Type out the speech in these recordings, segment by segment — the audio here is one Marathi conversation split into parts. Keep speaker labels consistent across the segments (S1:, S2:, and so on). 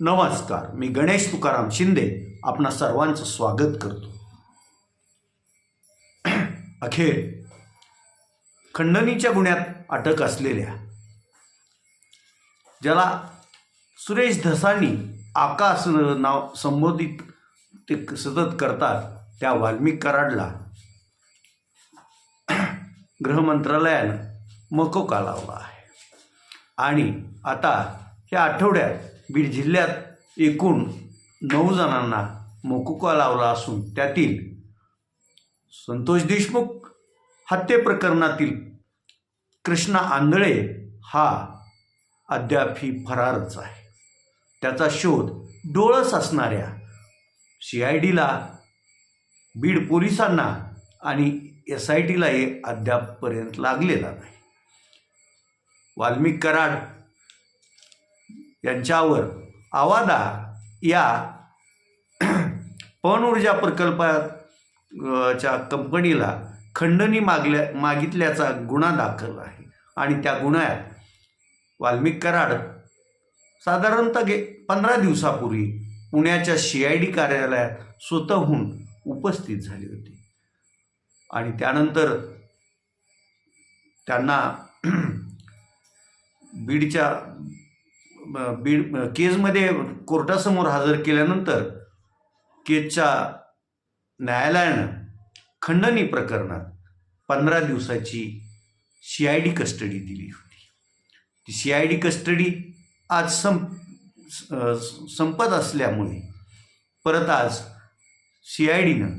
S1: नमस्कार मी गणेश तुकाराम शिंदे आपणा सर्वांचं स्वागत करतो. अखेर खंडणीच्या गुन्ह्यात अटक असलेल्या ज्याला सुरेश धसानी आकाश नाव संबोधित ते सतत करतात त्या वाल्मिक कराडला गृहमंत्रालयानं मको लावला आहे. आणि आता या आठवड्यात बीड जिल्ह्यात एकूण नऊ जणांना मोकुका लावला असून त्यातील संतोष देशमुख हत्ये प्रकरणातील कृष्णा आंधळे हा अद्यापही फरारच आहे. त्याचा शोध डोळस असणाऱ्या सी आय डीला बीड पोलिसांना आणि एस आय टीला हे अद्यापपर्यंत लागलेला नाही. वाल्मिक कराड यांच्यावर आवादा या पवन ऊर्जा प्रकल्पात च्या कंपनीला खंडणी मागल्या मागितल्याचा गुन्हा दाखल आहे. आणि त्या गुन्ह्यात वाल्मिक कराड साधारणतः गे पंधरा दिवसापूर्वी पुण्याच्या सी आय डी कार्यालयात स्वतःहून उपस्थित झाली होती. आणि त्यानंतर त्यांना बीडच्या बीड केजमध्ये कोर्टासमोर हजर केल्यानंतर केजच्या न्यायालयानं खंडणी प्रकरणात पंधरा दिवसाची सी आय डी कस्टडी दिली होती. ती सी आय डी कस्टडी आज संप संपत असल्यामुळे परत आज सी आय डीनं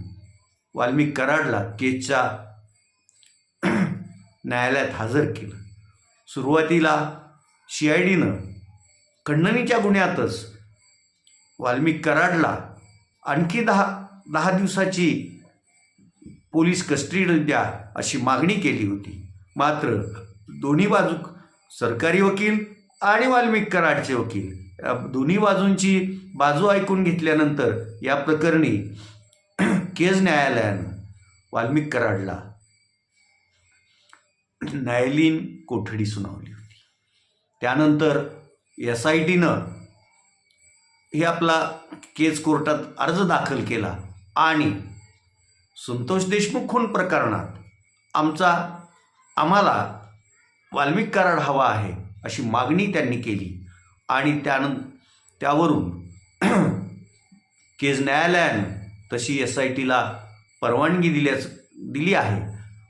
S1: वाल्मिक कराडला केजच्या न्यायालयात हजर केलं. सुरुवातीला सी आय डीनं खंडणीच्या गुन्ह्यातच वाल्मिक कराडला आणखी दहा दहा दिवसाची पोलीस कस्टडी द्या अशी मागणी केली होती. मात्र दोन्ही बाजू सरकारी वकील आणि वाल्मिक कराडचे वकील या दोन्ही बाजूंची बाजू ऐकून घेतल्यानंतर या प्रकरणी केज न्यायालयानं वाल्मिक कराडला न्यायालयीन कोठडी सुनावली होती. त्यानंतर एस आय टीनं हे आपला केस कोर्टात अर्ज दाखल केला आणि संतोष देशमुख खून प्रकरणात आमचा आम्हाला वाल्मिक कराड हवा आहे अशी मागणी त्यांनी केली. आणि त्यानं त्यावरून केज न्यायालयानं तशी एस आय टीला परवानगी दिल्याच दिली आहे.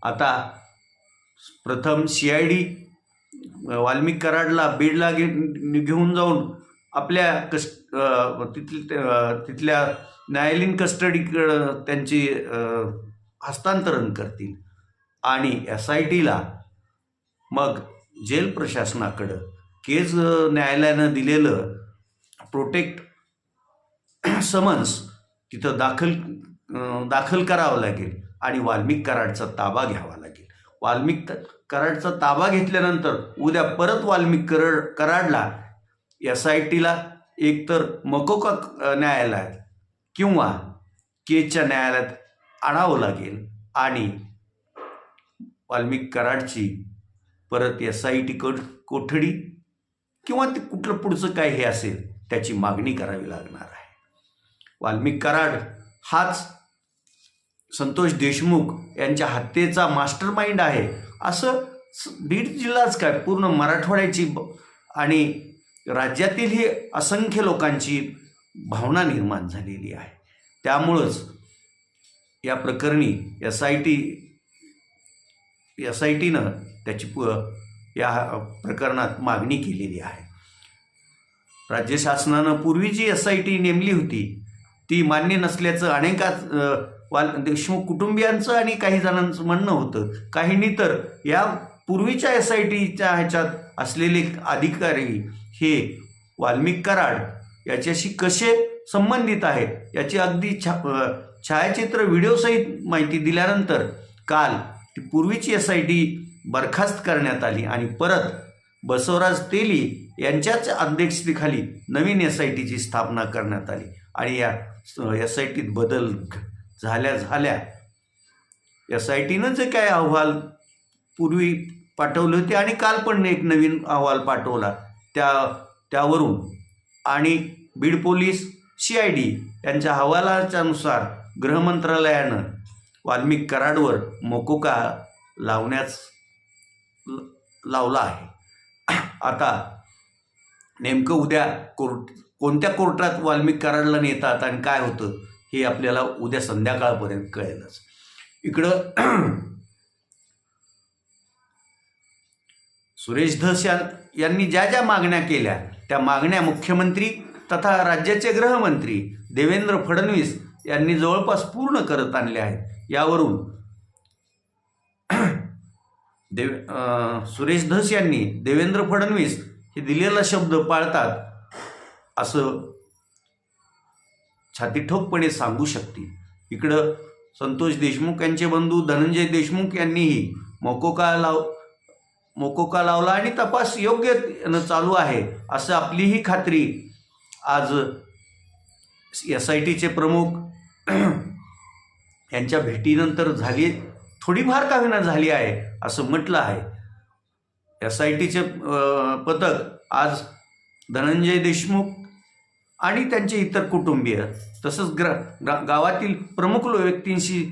S1: आता प्रथम सी आय डी वाल्मिक कराडला बीडला घे घेऊन जाऊन आपल्या कस् अ, तिथल तिथल्या न्यायालयीन कस्टडीकडं त्यांची हस्तांतरण करतील. आणि एस आय टीला मग जेल प्रशासनाकडं केज न्यायालयानं दिलेलं प्रोटेक्ट समन्स तिथं दाखल दाखल करावं लागेल आणि वाल्मिक कराडचा ताबा घ्यावा लागेल. वाल्मिक कराडचा ताबा घेतल्यानंतर उद्या परत वाल्मिक करड कराडला एस आय टीला एकतर मकोका न्यायालयात किंवा केजच्या न्यायालयात आणावं लागेल आणि वाल्मिक कराडची परत एस आय टी कड कोठडी किंवा ते कुठलं पुढचं काय हे असेल त्याची मागणी करावी लागणार आहे. वाल्मिक कराड हाच संतोष देशमुख यांच्या हत्येचा मास्टर माइंड आहे. असं बीड जिल्हाच काय पूर्ण मराठवाड्याची ब- आणि राज्यातील ही असंख्य लोकांची भावना निर्माण झालेली आहे. त्यामुळंच या प्रकरणी S I T S I टीनं त्याची प या प्रकरणात मागणी केलेली आहे. राज्य शासनानं पूर्वी जी एस आय टी नेमली होती ती मान्य नसल्याचं अनेकाच वाल देशमुख कुटुंबियांचं आणि काही जणांचं म्हणणं होतं. काहींनी तर या पूर्वीच्या एस आय टीच्या ह्याच्यात असलेले अधिकारी हे वाल्मिक कराड याच्याशी कसे संबंधित आहेत याची अगदी छा छायाचित्र व्हिडिओसहित माहिती दिल्यानंतर काल ती पूर्वीची एस आय टी बरखास्त करण्यात आली आणि परत बसवराज तेली यांच्याच अध्यक्षतेखाली नवीन एस आय टीची स्थापना करण्यात आली आणि या एस आय टीत बदल झाल्या झाल्या. एस आय टीनं जे काय अहवाल पूर्वी पाठवले होते आणि काल पण एक नवीन अहवाल पाठवला त्या त्यावरून. आणि Beed police C I D यांच्या अहवालाच्यानुसार गृहमंत्रालयानं वाल्मिक कराडवर मोकोका लावण्यास लावला आहे. आता नेमकं उद्या कोर्ट कोणत्या कोर्टात वाल्मिक कराडला नेतात आणि काय होतं? हे आपल्याला उद्या संध्याकाळपर्यंत कळेलच. इकडं सुरेश धस यांनी ज्या ज्या मागण्या केल्या त्या मागण्या मुख्यमंत्री तथा राज्याचे गृहमंत्री देवेंद्र फडणवीस यांनी जवळपास पूर्ण करत आणल्या आहेत. यावरून देव सुरेश धस यांनी देवेंद्र फडणवीस हे दिलेला शब्द पाळतात असं छातीठोकपणे सांगू शकतील. इकडं संतोष देशमुख यांचे बंधू धनंजय देशमुख यांनीही मोकोका लाव मोकोका लावला आणि तपास योग्य चालू आहे असं आपलीही खात्री. आज एस आय टीचे प्रमुख यांच्या भेटीनंतर झाली थोडीफार का होईना झाली आहे असं म्हटलं आहे. एस आय टीचे पथक आज धनंजय देशमुख आणि त्यांचे इतर कुटुंबीय तसंच ग्र गा- गावातील प्रमुख व्यक्तींशी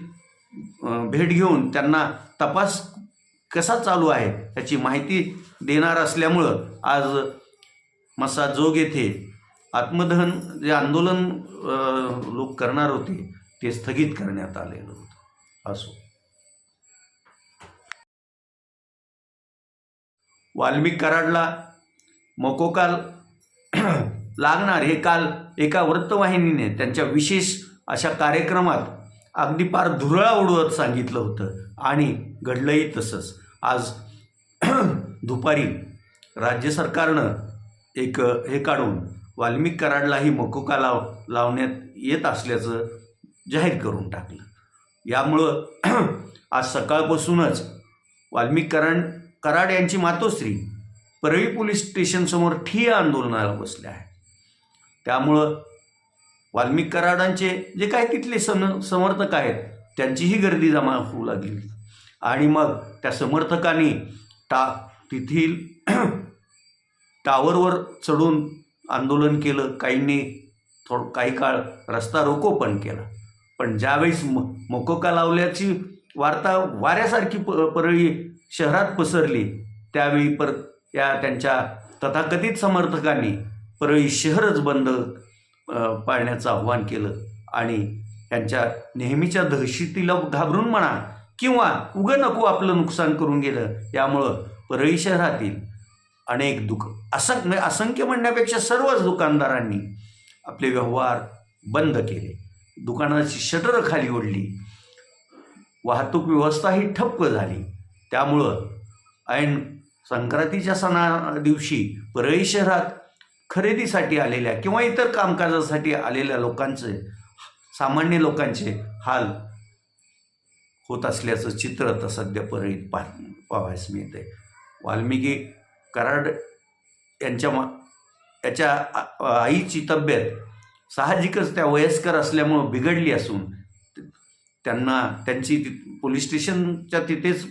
S1: भेट घेऊन त्यांना तपास कसा चालू आहे याची माहिती देणार असल्यामुळं आज मसा जोग येथे आत्मदहन जे आंदोलन लोक करणार होते ते स्थगित करण्यात आलेलं होतं. असो. वाल्मिक कराडला मकोकाल लागणार हे काल एका वृत्तवाहिनीने त्यांच्या विशेष अशा कार्यक्रमात अगदी फार धुरळा उडवत सांगितलं होतं. आणि घडलंही तसंच. आज दुपारी राज्य सरकारनं एक हे काढून वाल्मिक कराडलाही मकोका लाव लावण्यात येत असल्याचं जाहीर करून टाकलं. यामुळं आज सकाळपासूनच वाल्मिक कराड कराड यांची मातोश्री परळी पोलीस स्टेशनसमोर ठिय्या आंदोलनाला बसले आहे त्यामुळं वाल्मिक कराडांचे जे काही तिथले सम समर्थक आहेत त्यांचीही गर्दी जमा होऊ लागली. आणि मग त्या समर्थकांनी टा तेथील टावरवर चढून आंदोलन केलं. काहींनी थोड काही काळ रस्ता रोको पण केला. पण ज्यावेळेस म मोकोका लावल्याची वार्ता वाऱ्यासारखी प परळी शहरात पसरली त्यावेळी पर या त्यांच्या तथाकथित समर्थकांनी परळी शहरच बंद पाळण्याचं आव्हान केलं. आणि त्यांच्या नेहमीच्या दहशतीला घाबरून म्हणा किंवा उगं नको आपलं नुकसान करून गेलं यामुळं परळी शहरातील अनेक दुक असं म्हणजे असंख्य म्हणण्यापेक्षा सर्वच दुकानदारांनी आपले व्यवहार बंद केले. दुकानाची शटर खाली ओढली. वाहतूक व्यवस्थाही ठप्प झाली. त्यामुळं ऐन संक्रांतीच्या सणा दिवशी परळी शहरात खरेदीसाठी आलेल्या किंवा इतर कामकाजासाठी आलेल्या लोकांचे सामान्य लोकांचे हाल होत असल्याचं चित्र आता सध्या परळीत पा पाहायस मिळते वाल्मिकी कराड यांच्या मा याच्या आ- आईची तब्येत साहजिकच त्या वयस्कर असल्यामुळं बिघडली असून त्यांना त्यांची ति- पोलीस स्टेशनच्या तिथेच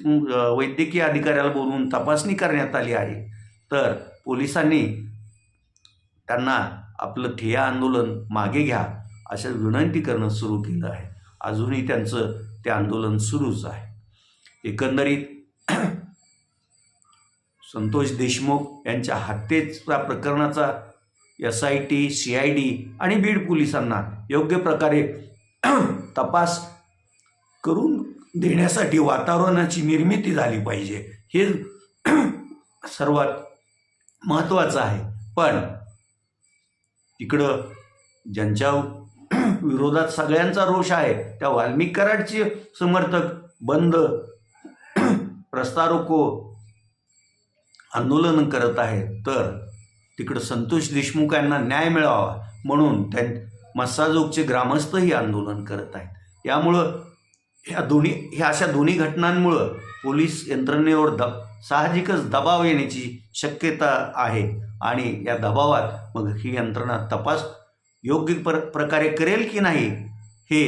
S1: वैद्यकीय अधिकाऱ्याला बोलवून तपासणी करण्यात आली आहे. तर पोलिसांनी त्यांना आपलं ठिया आंदोलन मागे घ्या अशा विनंती करणं सुरू केलं आहे. अजूनही त्यांचं ते आंदोलन सुरूच आहे. एकंदरीत संतोष देशमुख यांच्या हत्येचा प्रकरणाचा S I T C I D आणि बीड पोलिसांना योग्य प्रकारे तपास करून देण्यासाठी वातावरणाची निर्मिती झाली पाहिजे. हे सर्वात महत्त्वाचं आहे. पण इकडं ज्यांच्या विरोधात सगळ्यांचा रोष आहे त्या वाल्मिक कराडचे समर्थक बंद प्रस्तारोको आंदोलन करत आहेत. तर तिकडं संतोष देशमुख यांना न्याय मिळावा म्हणून त्यां मस्साजोगचे ग्रामस्थही आंदोलन करत आहेत. यामुळं ह्या दोन्ही ह्या अशा दोन्ही घटनांमुळं पोलीस यंत्रणेवर दब साहजिकच दबाव येण्याची शक्यता आहे. आणि या दबावात मग ही यंत्रणा तपास योग्य प्र प्रकारे करेल की नाही हे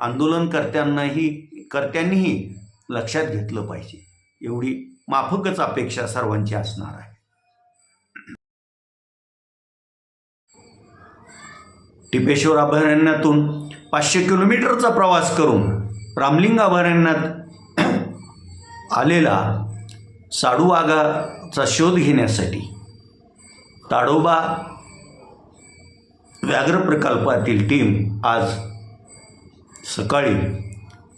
S1: आंदोलनकर्त्यांनाही कर्त्यांनीही लक्षात घेतलं पाहिजे. एवढी माफकच अपेक्षा सर्वांची असणार आहे. टिपेश्वर अभयारण्यातून पाचशे किलोमीटरचा प्रवास करून रामलिंग अभयारण्यात आलेला साडूवाघाचा शोध घेण्यासाठी ताडोबा व्याघ्र प्रकल्पातील टीम आज सकाळी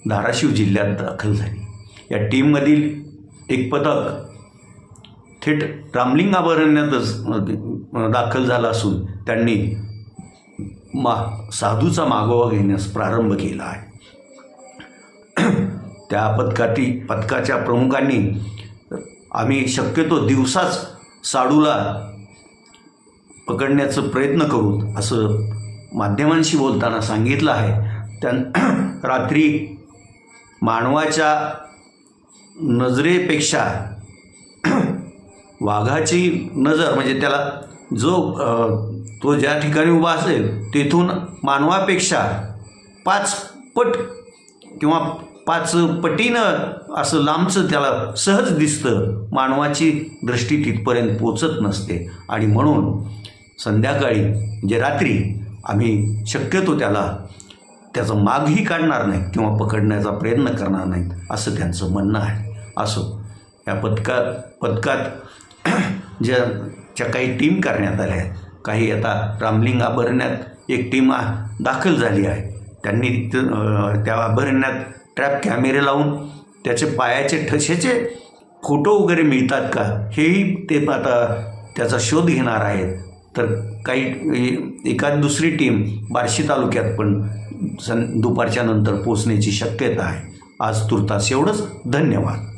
S1: धाराशिव जिल्ह्यात दाखल झाली. या टीममधील एक पथक थेट रामलिंग अभयारण्यातच दाखल झालं असून त्यांनी मा साधूचा मागोवा घेण्यास प्रारंभ केला आहे. त्या पथकाती पथकाच्या प्रमुखांनी आम्ही शक्यतो दिवसाच साडूला पकडण्याचा प्रयत्न करू असं माध्यमांशी बोलताना सांगितलं आहे. त्यां रात्री मानवाच्या नजरेपेक्षा वाघाची नजर म्हणजे त्याला जो तो ज्या ठिकाणी उभा असेल तेथून मानवापेक्षा पाच पट किंवा पाच पटीनं असं लांबचं त्याला सहज दिसतं. मानवाची दृष्टी तिथपर्यंत पोचत नसते. आणि म्हणून संध्याकाळी म्हणजे रात्री आम्ही शक्यतो त्याला त्याचा मागही काढणार नाही किंवा पकडण्याचा प्रयत्न करणार नाहीत असं त्यांचं म्हणणं आहे. असो या पथका पथकात ज्या ज्या काही टीम करण्यात आल्या आहेत काही आता रामलिंग अभरण्यात एक टीम दाखल झाली आहे. त्यांनी त्या अभरण्यात ट्रॅप कॅमेरे लावून त्याचे पायाचे ठसेचे फोटो वगैरे मिळतात का? हेही ते आता त्याचा शोध घेणार आहेत. तर काही एखाद दुसरी टीम बार्शी तालुक्यात पण सं दुपारच्या नंतर पोचण्याची शक्यता आहे. आज तुर्तास एवढंच. धन्यवाद.